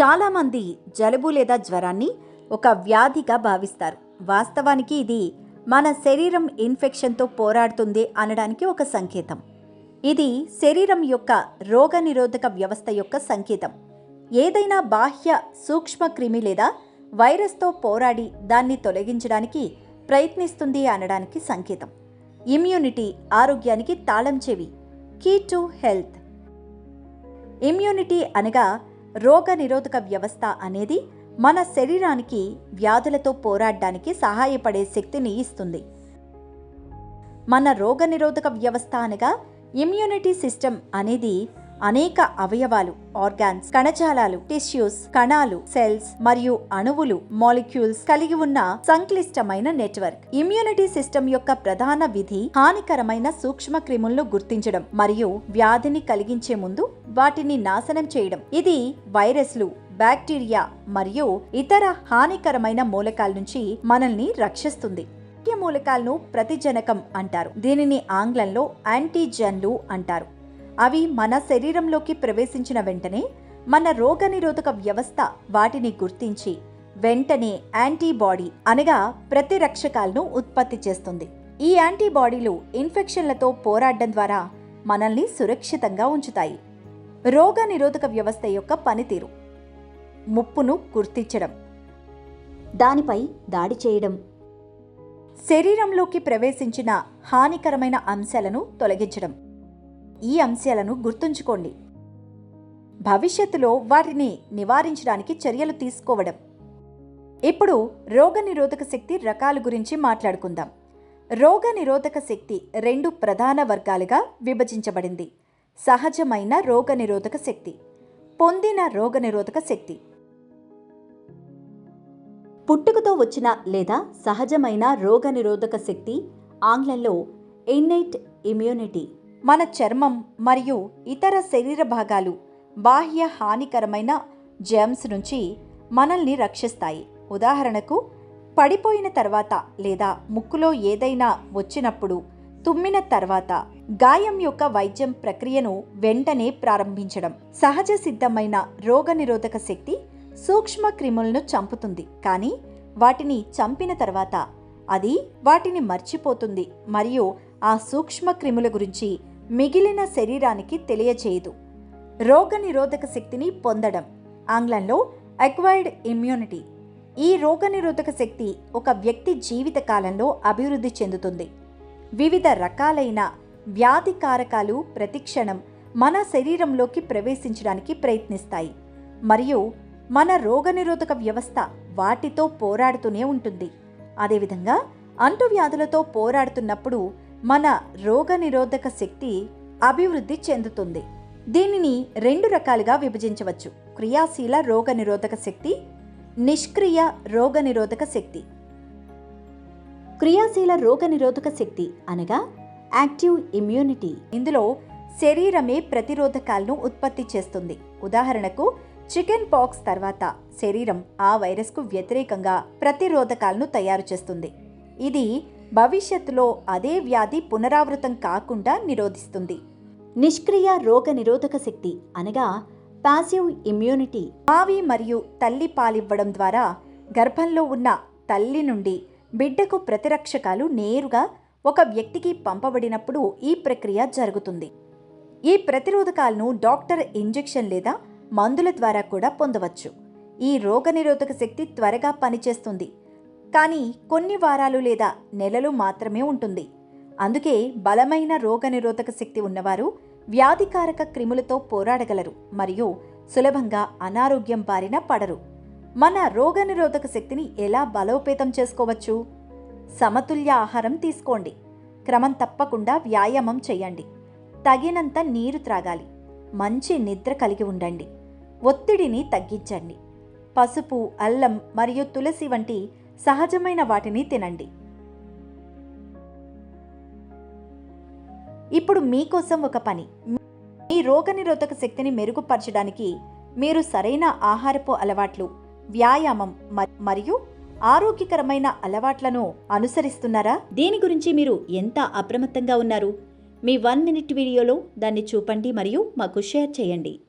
చాలామంది జలుబు లేదా జ్వరాన్ని ఒక వ్యాధిగా భావిస్తారు. వాస్తవానికి ఇది మన శరీరం ఇన్ఫెక్షన్తో పోరాడుతుంది అనడానికి ఒక సంకేతం. ఇది శరీరం యొక్క రోగనిరోధక వ్యవస్థ యొక్క సంకేతం. ఏదైనా బాహ్య సూక్ష్మ క్రిమి లేదా వైరస్తో పోరాడి దాన్ని తొలగించడానికి ప్రయత్నిస్తుంది అనడానికి సంకేతం. ఇమ్యూనిటీ ఆరోగ్యానికి తాళం చెవి. Key to health. ఇమ్యూనిటీ అనగా రోగ నిరోధక వ్యవస్థ అనేది మన శరీరానికి వ్యాధులతో పోరాడడానికి సహాయపడే శక్తిని ఇస్తుంది. మన రోగ నిరోధక వ్యవస్థ అనగా ఇమ్యూనిటీ సిస్టమ్ అనేది అనేక అవయవాలు ఆర్గాన్స్ కణజాలాలు టిష్యూస్ కణాలు సెల్స్ మరియు అణువులు మాలిక్యూల్స్ కలిగి ఉన్న సంక్లిష్టమైన నెట్వర్క్. ఇమ్యూనిటీ సిస్టమ్ యొక్క ప్రధాన విధి హానికరమైన సూక్ష్మ క్రిములను గుర్తించడం మరియు వ్యాధిని కలిగించే ముందు వాటిని నాశనం చేయడం. ఇది వైరస్లు బ్యాక్టీరియా మరియు ఇతర హానికరమైన మూలకాల నుంచి మనల్ని రక్షిస్తుంది. ముఖ్య మూలకాలను ప్రతిజనకం అంటారు. దీనిని ఆంగ్లంలో యాంటీజన్లు అంటారు. అవి మన శరీరంలోకి ప్రవేశించిన వెంటనే మన రోగనిరోధక వ్యవస్థ వాటిని గుర్తించి వెంటనే యాంటీబాడీ అనగా ప్రతిరక్షకాలను ఉత్పత్తి చేస్తుంది. ఈ యాంటీబాడీలు ఇన్ఫెక్షన్లతో పోరాడడం ద్వారా మనల్ని సురక్షితంగా ఉంచుతాయి. రోగ నిరోధక వ్యవస్థ యొక్క పనితీరు. ముప్పును గుర్తించడం. దానిపై దాడి చేయడం. శరీరంలోకి ప్రవేశించిన హానికరమైన అంశాలను తొలగించడం. ఈ అంశాలను గుర్తుంచుకోండి. భవిష్యత్తులో వాటిని నివారించడానికి చర్యలు తీసుకోవడం. ఇప్పుడు రోగనిరోధక శక్తి రకాల గురించి మాట్లాడుకుందాం. రోగనిరోధక శక్తి రెండు ప్రధాన వర్గాలుగా విభజించబడింది. సహజమైన రోగనిరోధక శక్తి పొందిన రోగనిరోధక శక్తి. పుట్టుకతో వచ్చిన లేదా సహజమైన రోగనిరోధక శక్తి ఆంగ్లంలో ఇన్నైట్ ఇమ్యూనిటీ మన చర్మం మరియు ఇతర శరీర భాగాలు బాహ్య హానికరమైన జెమ్స్ నుంచి మనల్ని రక్షిస్తాయి. ఉదాహరణకు పడిపోయిన తర్వాత లేదా ముక్కులో ఏదైనా వచ్చినప్పుడు తుమ్మిన తర్వాత గాయం యొక్క వైద్యం ప్రక్రియను వెంటనే ప్రారంభించడం సహజ సిద్ధమైన రోగనిరోధక శక్తి సూక్ష్మ క్రిములను చంపుతుంది. కానీ వాటిని చంపిన తర్వాత అది వాటిని మర్చిపోతుంది మరియు ఆ సూక్ష్మ క్రిముల గురించి మిగిలిన శరీరానికి తెలియచేయదు. రోగనిరోధక శక్తిని పొందడం. ఆంగ్లంలో అక్వైర్డ్ ఇమ్యూనిటీ ఈ రోగనిరోధక శక్తి ఒక వ్యక్తి జీవిత కాలంలో అభివృద్ధి చెందుతుంది. వివిధ రకాలైన వ్యాధి కారకాలు ప్రతిక్షణం మన శరీరంలోకి ప్రవేశించడానికి ప్రయత్నిస్తాయి. మరియు మన రోగనిరోధక వ్యవస్థ వాటితో పోరాడుతూనే ఉంటుంది. అదేవిధంగా అంటువ్యాధులతో పోరాడుతున్నప్పుడు మన రోగనిరోధక శక్తి అభివృద్ధి చెందుతుంది. దీనిని రెండు రకాలుగా విభజించవచ్చు. క్రియాశీల రోగనిరోధక శక్తి నిష్క్రియ రోగనిరోధక శక్తి. క్రియాశీల రోగనిరోధక శక్తి అనగా యాక్టివ్ ఇమ్యూనిటీ. ఇందులో శరీరమే ప్రతిరోధకాలను ఉత్పత్తి చేస్తుంది. ఉదాహరణకు చికెన్ పాక్స్ తర్వాత శరీరం ఆ వైరస్కు వ్యతిరేకంగా ప్రతిరోధకాలను తయారు చేస్తుంది. ఇది భవిష్యత్తులో అదే వ్యాధి పునరావృతం కాకుండా నిరోధిస్తుంది. నిష్క్రియ రోగ నిరోధక శక్తి అనగా పాసివ్ ఇమ్యూనిటీ మావి మరియు తల్లి పాలివ్వడం ద్వారా గర్భంలో ఉన్న తల్లి నుండి బిడ్డకు ప్రతిరక్షకాలు నేరుగా ఒక వ్యక్తికి పంపబడినప్పుడు ఈ ప్రక్రియ జరుగుతుంది. ఈ ప్రతిరోధకాలను డాక్టర్ ఇంజెక్షన్ లేదా మందుల ద్వారా కూడా పొందవచ్చు. ఈ రోగనిరోధక శక్తి త్వరగా పనిచేస్తుంది. కానీ కొన్ని వారాలు లేదా నెలలు మాత్రమే ఉంటుంది. అందుకే బలమైన రోగనిరోధక శక్తి ఉన్నవారు వ్యాధికారక క్రిములతో పోరాడగలరు మరియు సులభంగా అనారోగ్యం బారిన పడరు. మన రోగనిరోధక శక్తిని ఎలా బలోపేతం చేసుకోవచ్చు? సమతుల్య ఆహారం తీసుకోండి. క్రమం తప్పకుండా వ్యాయామం చేయండి. తగినంత నీరు త్రాగాలి. మంచి నిద్ర కలిగి ఉండండి. ఒత్తిడిని తగ్గించండి. పసుపు అల్లం మరియు తులసి వంటి సహజమైన వాటిని తినండి. ఇప్పుడు మీకోసం ఒక పని. మీ రోగనిరోధక శక్తిని మెరుగుపరచడానికి మీరు సరైన ఆహారపు అలవాట్లు వ్యాయామం మ- మరియు ఆరోగ్యకరమైన అలవాట్లను అనుసరిస్తున్నారా? దీని గురించి మీరు ఎంత అప్రమత్తంగా ఉన్నారు? మీ వన్ మినిట్ వీడియోలో దాన్ని చూపండి మరియు మాకు షేర్ చేయండి.